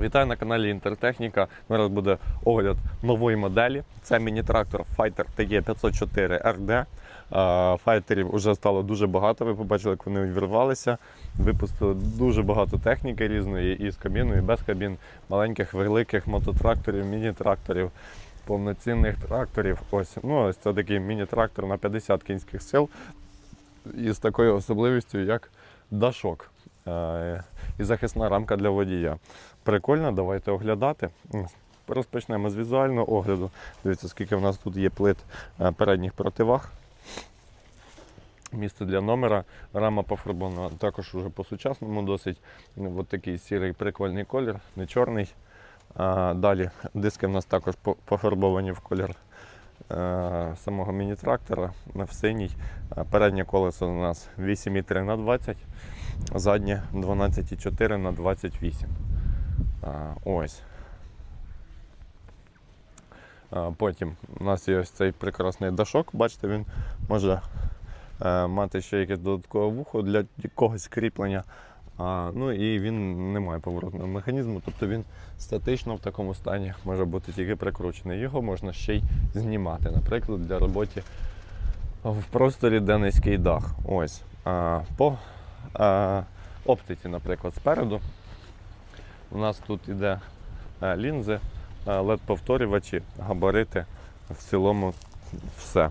Вітаю на каналі Інтертехніка. Зараз буде огляд нової моделі. Це міні-трактор Fighter TG504 RD. Е, Файтерів вже стало дуже багато. Ви побачили, як вони увірвалися. Випустили дуже багато техніки різної, і з кабіною, і без кабін, маленьких, великих мототракторів, міні-тракторів, повноцінних тракторів. Ось, ну, ось це такий міні-трактор на 50 кінських сил із такою особливістю, як дашок. Е, І захисна рамка для водія. Прикольно, давайте оглядати. Розпочнемо з візуального огляду. Дивіться, скільки в нас тут є плит е, передніх противаг. Місце для номера, рама пофарбована також уже по-сучасному досить. Ось такий сірий прикольний колір, не чорний. А, далі диски в нас також пофарбовані в колір е, самого міні-трактора в синій. Переднє колесо у нас 8,3 на 20, заднє 12,4 на 28. А, Ось. Потім у нас є ось цей прекрасний дашок. Бачите, він може е, мати ще якесь додаткове вухо для якогось кріплення. Ну і він не має поворотного механізму, тобто він статично в такому стані може бути тільки прикручений. Його можна ще й знімати, наприклад, для роботи в просторі, де низький дах. Ось. По оптиці, наприклад, спереду. У нас тут іде е, лінзи, led повторювачі габарити, в цілому все.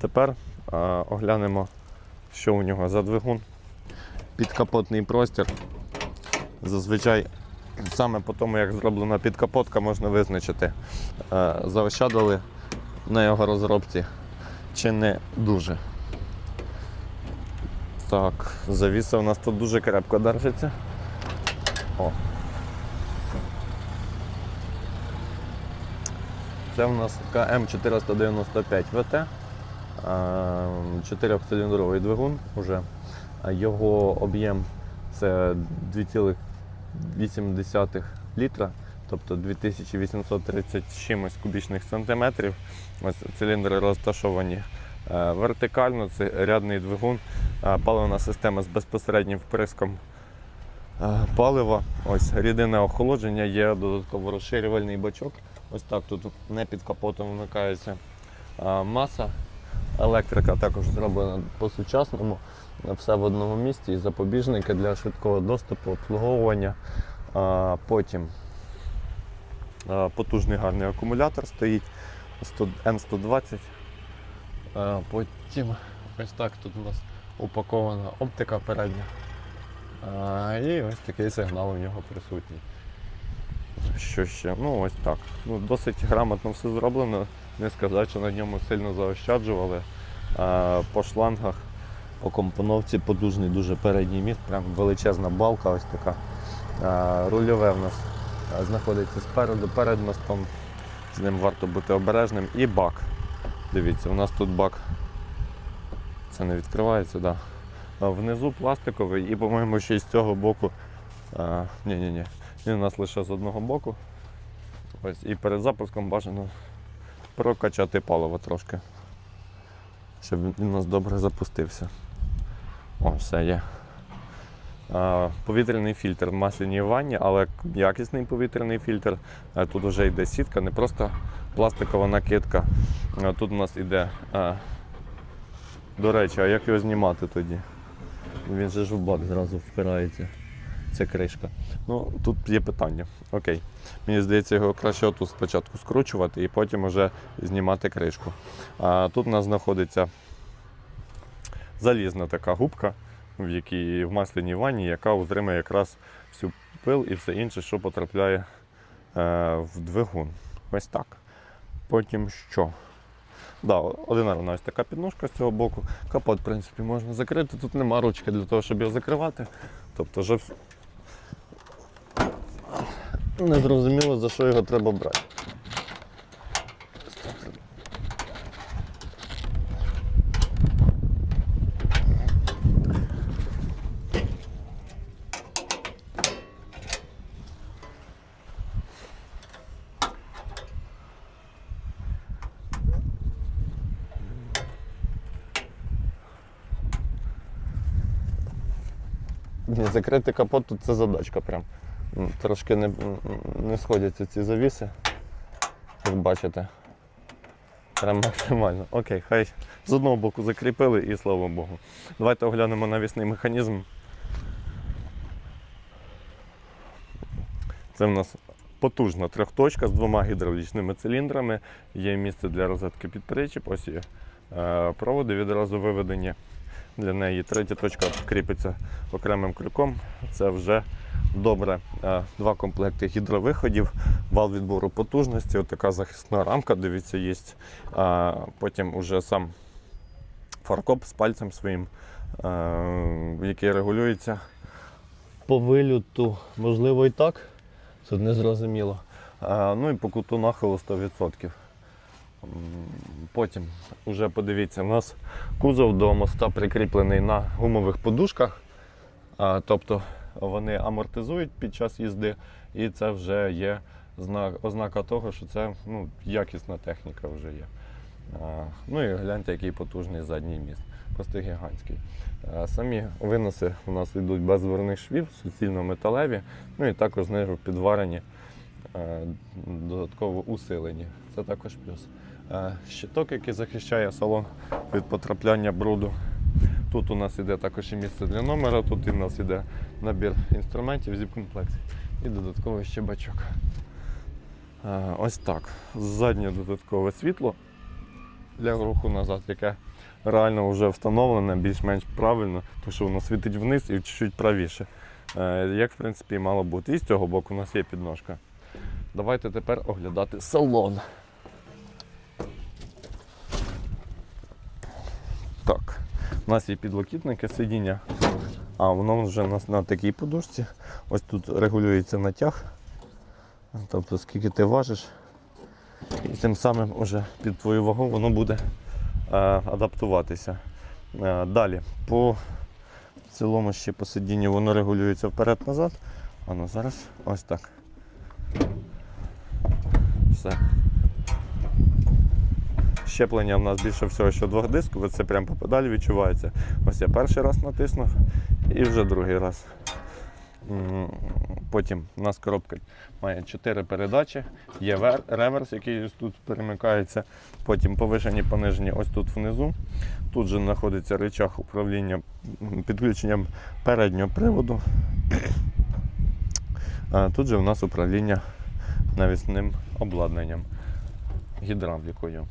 Тепер е, оглянемо, що у нього за двигун. Підкапотний простір. Зазвичай саме по тому, як зроблена підкапотка, можна визначити, е, заощадили на його розробці чи не дуже. Так, завіса у нас тут дуже крепко держиться. О. Це у нас КМ495 ВТ, чотирьохциліндровий двигун уже. Його об'єм це 2,8 літра, тобто 2830 чимось кубічних сантиметрів. Ось циліндри розташовані е, вертикально, це рядний двигун, е, паливна система з безпосереднім вприском палива. Ось рідинне охолодження, є додатково розширювальний бачок. Ось так тут не під капотом вмикається маса. Електрика також зроблена по-сучасному, все в одному місці і запобіжники для швидкого доступу, обслуговування. Потім потужний гарний акумулятор стоїть 100 N120. Потім ось так тут у нас упакована оптика передня. І ось такий сигнал у нього присутній. Що ще? Ну ось так. Ну, Досить грамотно все зроблено. Не сказати, що на ньому сильно заощаджували. А, по шлангах, по компоновці подужний дуже передній міст, прям величезна балка ось така. А, рульове в нас знаходиться спереду, перед мостом. З ним варто бути обережним. І бак. Дивіться, у нас тут бак. Це не відкривається. Да. Внизу пластиковий і, по-моєму, ще з цього боку. Ні-ні-ні. Він у нас лише з одного боку. Ось, і перед запуском бажано прокачати паливо трошки, щоб він у нас добре запустився. О, все є. А, повітряний фільтр в масляній ванні, але якісний повітряний фільтр. А тут вже йде сітка, не просто пластикова накидка. А тут у нас йде. До речі, а як його знімати тоді? Він же ж в бак зразу впирається. Це кришка. Ну, тут є питання. Окей. Мені здається, його краще отут спочатку скручувати і потім вже знімати кришку. А тут у нас знаходиться залізна така губка, в якій в масляній ванні, яка утримує якраз всю пил і все інше, що потрапляє е, в двигун. Ось так. Потім що? Да, одинарна ось така підножка з цього боку. Капот, в принципі, можна закрити. Тут нема ручки для того, щоб його закривати. Тобто вже не зрозуміло, за що його треба брати. Ні, закрити капот тут це задачка прям. Трошки не, не сходяться ці завіси, як бачите. Прям максимально. Окей, хай з одного боку закріпили і слава Богу. Давайте оглянемо навісний механізм. Це в нас потужна трьохточка з двома гідравлічними циліндрами. Є місце для розетки під причіп. Ось є е, проводи відразу виведені. Для неї третя точка кріпиться окремим крюком. Це вже добре. Два комплекти гідровиходів, вал відбору потужності, отака захисна рамка, дивіться, є. Потім уже сам фаркоп з пальцем своїм, який регулюється по вилюту, можливо, і так. Тут не зрозуміло. Ну і по куту нахилу 100%. Потім, вже подивіться, у нас кузов до моста прикріплений на гумових подушках. Тобто вони амортизують під час їзди, і це вже є знак, ознака того, що це ну, якісна техніка вже є. Ну і гляньте, який потужний задній міст. Просто гігантський. Самі виноси у нас йдуть без зверних швів, суцільно металеві, ну і також знизу підварені, додатково усилені. Це також плюс. Е, Щиток, який захищає салон від потрапляння бруду. Тут у нас іде також і місце для номера, тут у нас іде набір інструментів, зіп-комплекцій і додатковий ще бачок. Е, Ось так. Заднє додаткове світло для руху назад, яке реально вже встановлене більш-менш правильно, тому що воно світить вниз і чуть-чуть правіше. Е, Як в принципі мало бути. І з цього боку у нас є підножка. Давайте тепер оглядати салон. Так, у нас є підлокітники сидіння, а воно вже у нас на такій подушці. Ось тут регулюється натяг. Тобто скільки ти важиш, і тим самим уже під твою вагу воно буде е, адаптуватися. Е, далі, по цілому ще по сидінню воно регулюється вперед-назад. А ну зараз ось так. Все. Щеплення в нас більше всього, що двохдискове, це прямо по педалі відчувається. Ось я перший раз натиснув і вже другий раз. Потім у нас коробка має 4 передачі, є реверс, який тут перемикається. Потім повишені, понижені ось тут внизу. Тут же знаходиться рычаг управління підключенням переднього приводу. А тут же у нас управління навісним обладнанням, гідравлікою.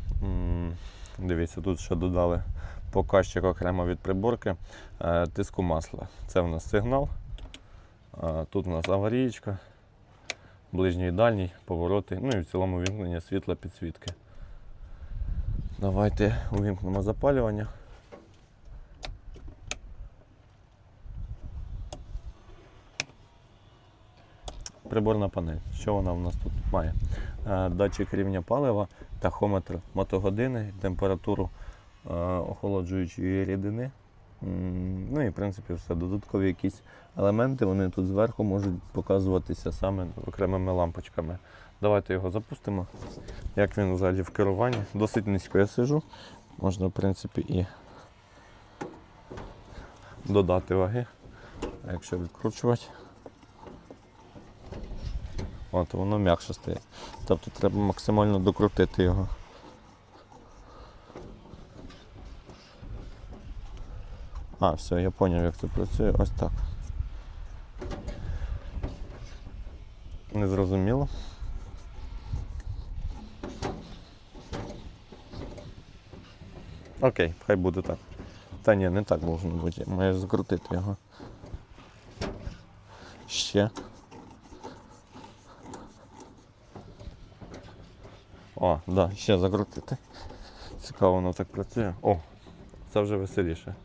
Дивіться, тут ще додали показчик окремо від приборки е, тиску масла. Це у нас сигнал. Тут у нас аварієчка, ближній і дальній, повороти, ну і в цілому вімкнення світла підсвітки. Давайте увімкнемо запалювання. Приборна панель. Що вона у нас тут має? Е, Датчик рівня палива, тахометр мотогодини, температуру е, охолоджуючої рідини. Ну і в принципі все. Додаткові якісь елементи, вони тут зверху можуть показуватися саме окремими лампочками. Давайте його запустимо. Як він взагалі в керуванні. Досить низько я сижу. Можна, в принципі, і додати ваги. Якщо відкручувати, от воно м'якше стає. Тобто треба максимально докрутити його. А, все, я зрозумів, як це працює. Ось так. Незрозуміло. Окей, хай буде так. Та ні, не так должно бути. Має закрутити його. Ще. О, да, ще закрутити. Цікаво, воно так працює. О, це вже веселіше.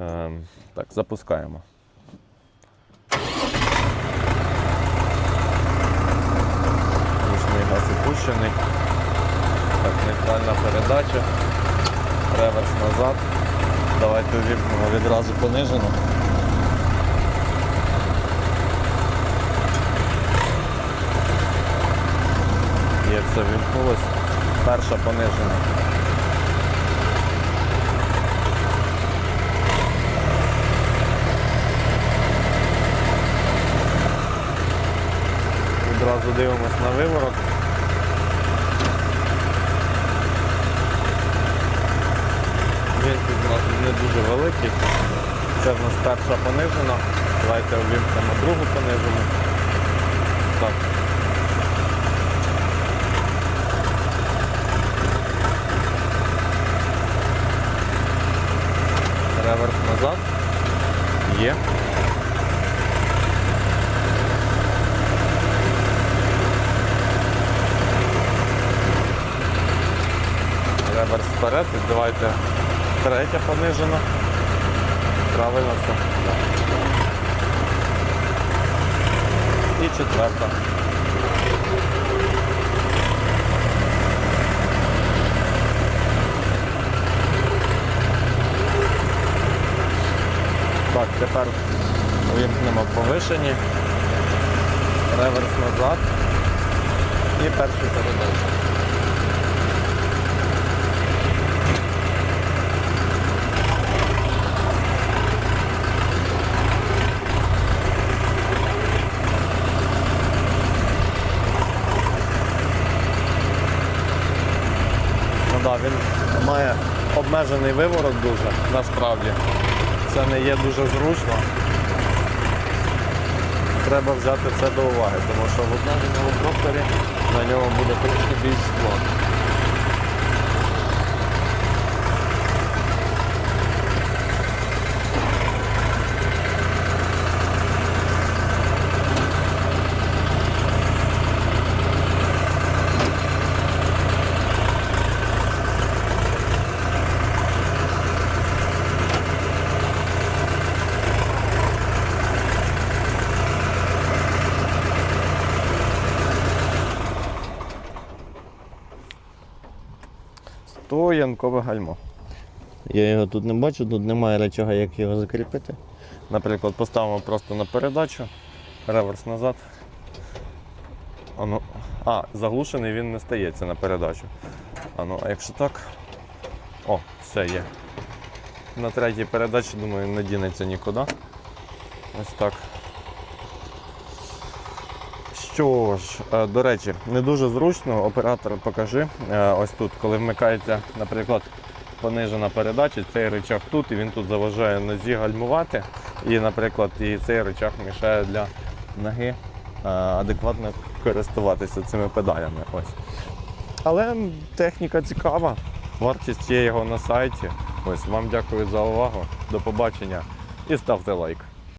Ем, так, запускаємо. Ручний газ опущений. Так, нейтральна передача. Реверс назад. Давайте вімкнемо відразу понижено. Є вімкнулось. Перша понижена. Зразу дивимось на виворот. Він тут у нас не дуже великий. Це в нас перша понижена. Давайте увімкнемо другу понижену. Так. Реверс назад. Є. Реверс вперед, і давайте третя понижена. Правильно все. І четверта. Так, тепер вимкнемо повишені, реверс назад і першу передачу. Ну він має обмежений виворот дуже, насправді. Це не є дуже зручно. Треба взяти це до уваги, тому що в одному гелікоптері на ньому буде трішки більш Стоянкове гальмо. Я його тут не бачу, тут немає речога, як його закріпити. Наприклад, поставимо просто на передачу, реверс назад. Ану. А, заглушений він не стається на передачу. Ану, а якщо так. О, все є. На третій передачі, думаю, не дінеться нікуди. Ось так. Що ж, е, до речі, не дуже зручно. Оператор покажи. Е, Ось тут, коли вмикається, наприклад, понижена передача, цей рычаг тут, і він тут заважає нозі гальмувати. І, наприклад, і цей рычаг мішає для ноги е, адекватно користуватися цими педалями. Ось. Але техніка цікава. Вартість є його на сайті. Ось вам дякую за увагу. До побачення і ставте лайк.